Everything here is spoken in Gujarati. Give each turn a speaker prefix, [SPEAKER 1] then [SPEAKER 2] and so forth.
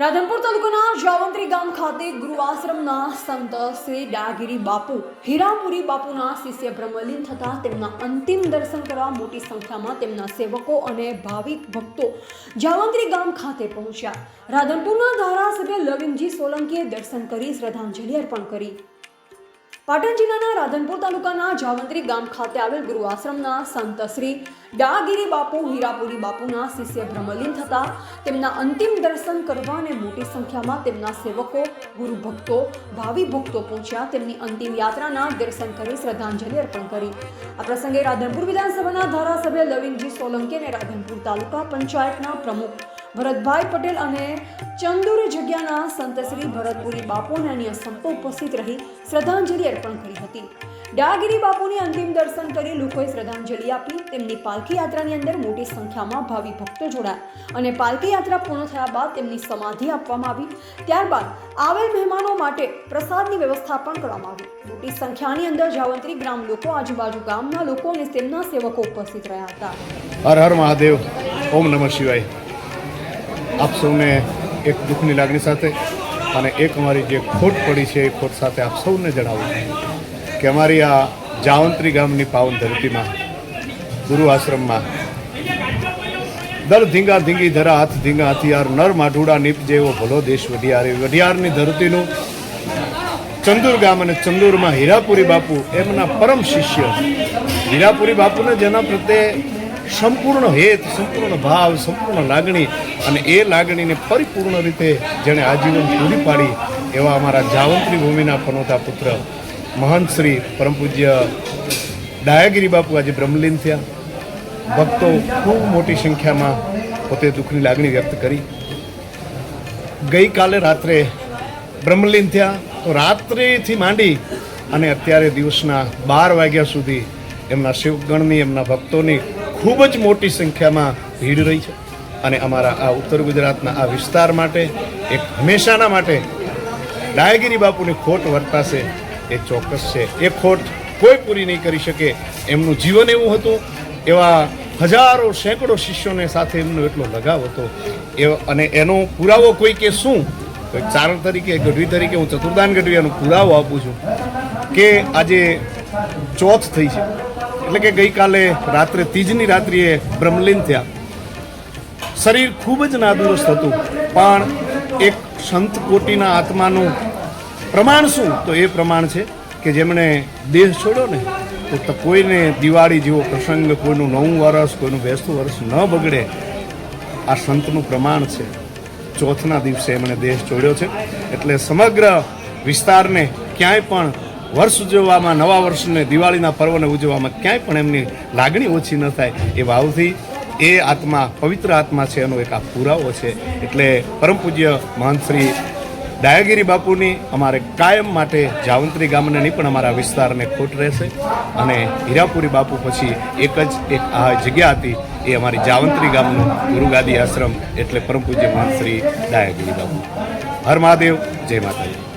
[SPEAKER 1] રાધનપુર તાલુકાના જાવંત્રી ગામ ખાતે ગુરુ આશ્રમના સંત શ્રી ડાગીરી બાપુ હીરાપુરી બાપુના શિષ્ય બ્રહ્મલીન થતા તેમના અંતિમ દર્શન કરવા મોટી સંખ્યામાં તેમના સેવકો અને ભાવિક ભક્તો જાવંત્રી ગામ ખાતે પહોંચ્યા. રાધનપુરના ધારાસભ્ય લવિંગજી સોલંકીએ દર્શન કરી શ્રદ્ધાંજલિ અર્પણ કરી. પાટણ જિલ્લાના રાધનપુર તાલુકાના જાવંત્રી ગામ ખાતે આવેલ ગુરુ આશ્રમના સંત શ્રી ડાગીરી બાપુ, હીરાપુરી બાપુના શિષ્ય ભ્રમલીન થતા તેમના અંતિમ દર્શન કરવા અને મોટી સંખ્યામાં તેમના સેવકો, ગુરુ ભક્તો, ભાવિ ભક્તો પહોંચ્યા. તેમની અંતિમ યાત્રાના દર્શન કરી શ્રદ્ધાંજલિ અર્પણ કરી. આ પ્રસંગે રાધનપુર વિધાનસભાના ધારાસભ્ય લવિંગજી સોલંકી અને રાધનપુર તાલુકા પંચાયતના પ્રમુખ ભરતભાઈ પટેલ અને ચંદુરી જગ્યાના સંત શ્રી ભરતપુરી બાપુ અને અન્ય ઉપસ્થિત રહી શ્રદ્ધાંજલિ અર્પણ કરી હતી. ડાગીરી બાપુની અંતિમ દર્શન કરી લોકોએ શ્રદ્ધાંજલિ આપી. તેમની પાલખી યાત્રાની અંદર મોટી સંખ્યામાં ભાવિ ભક્તો જોડાયા અને પાલખી યાત્રા પૂર્ણ થયા બાદ તેમની સમાધિ આપવામાં આવી. ત્યારબાદ આવેલ મહેમાનો માટે પ્રસાદની વ્યવસ્થા પણ કરવામાં આવી. મોટી સંખ્યાની અંદર જાવંત્રી ગ્રામ લોકો, આજુબાજુ ગામના લોકો અને તેમના સેવકો ઉપસ્થિત રહ્યા હતા.
[SPEAKER 2] હર હર મહાદેવ. ઓમ નમઃ શિવાય. આપ સૌને એક દુઃખની લાગણી સાથે અને એક અમારી જે ખોટ પડી છે એ ખોટ સાથે આપ સૌને જણાવું કે અમારી આ જાવંત્રી ગામની પાવન ધરતીમાં, ગુરુ આશ્રમમાં, દર ધીંગા ધીંગી ધરા હાથ ધીંગા હથિયાર, નર માઢુડા નીપ જેવો ભલો દેશ વઢિયાર વઢિયારની ધરતીનું ચંદુર ગામ અને ચંદુરમાં હીરાપુરી બાપુ એમના પરમ શિષ્ય. હીરાપુરી બાપુને જેના પ્રત્યે સંપૂર્ણ હેત, સંપૂર્ણ ભાવ, સંપૂર્ણ લાગણી અને એ લાગણીને પરિપૂર્ણ રીતે જેણે આજીવન પૂરી પાડી એવા અમારા જાવંત્રી ભૂમિના પનોતા પુત્ર મહંત શ્રી પરમ પૂજ્ય ડાયાગીરી બાપુ આજે બ્રહ્મલીન થયા. ભક્તો ખૂબ મોટી સંખ્યામાં પોતે દુઃખની લાગણી વ્યક્ત કરી. ગઈકાલે રાત્રે બ્રહ્મલીન થયા તો રાત્રિથી માંડી અને અત્યારે દિવસના બાર વાગ્યા સુધી એમના શિવગણની, એમના ભક્તોની ખૂબ જ મોટી સંખ્યામાં ભીડ રહી છે. અને અમારા આ ઉત્તર ગુજરાતના આ વિસ્તાર માટે, એક હંમેશાના માટે ડાયગીરી બાપુની ખોટ વર્તાશે, એ ચોક્કસ છે. એ ખોટ કોઈ પૂરી નહીં કરી શકે. એમનું જીવન એવું હતું, એવા હજારો સેંકડો શિષ્યોને સાથે એમનો એટલો લગાવ હતો. એ અને એનો પુરાવો કોઈ કે શું? તો ચારણ તરીકે ગઢવી તરીકે હું ચતુર્દાન ગઢવી એનો પુરાવો આપું છું કે આજે ચોથ થઈ છે. એટલે કે ગઈકાલે રાત્રે તીજની રાત્રિએ બ્રહ્મલીન થયા. શરીર ખૂબ જ નાદુરસ્ત હતું, પણ એક સંત કોટીના આત્માનું પ્રમાણ શું? તો એ પ્રમાણ છે કે જેમણે દેહ છોડ્યો ને, તો કોઈને દિવાળી જેવો પ્રસંગ, કોઈનું નવું વર્ષ, કોઈનું બેસતું વર્ષ ન બગડે. આ સંતનું પ્રમાણ છે. ચોથના દિવસે એમણે દેહ છોડ્યો છે. એટલે સમગ્ર વિસ્તારને ક્યાંય પણ વર્ષ ઉજવવામાં, નવા વર્ષને, દિવાળીના પર્વને ઉજવવામાં ક્યાંય પણ એમની લાગણી ઓછી ન થાય એ ભાવથી એ આત્મા, પવિત્ર આત્મા છે એનો એક આ પુરાવો છે. એટલે પરમ પૂજ્ય મહંત ડાયાગીરી બાપુની અમારે કાયમ માટે જાવંત્રી ગામને નહીં, પણ અમારા વિસ્તારને ખોટ રહેશે અને હીરાપુરી બાપુ પછી એક જ એક આ જગ્યા હતી એ અમારી જાવંત્રી ગામનું ગુરુગાદી આશ્રમ, એટલે પરમ પૂજ્ય મહંત ડાયાગીરી બાપુ. હર મહાદેવ, જય માતાજી.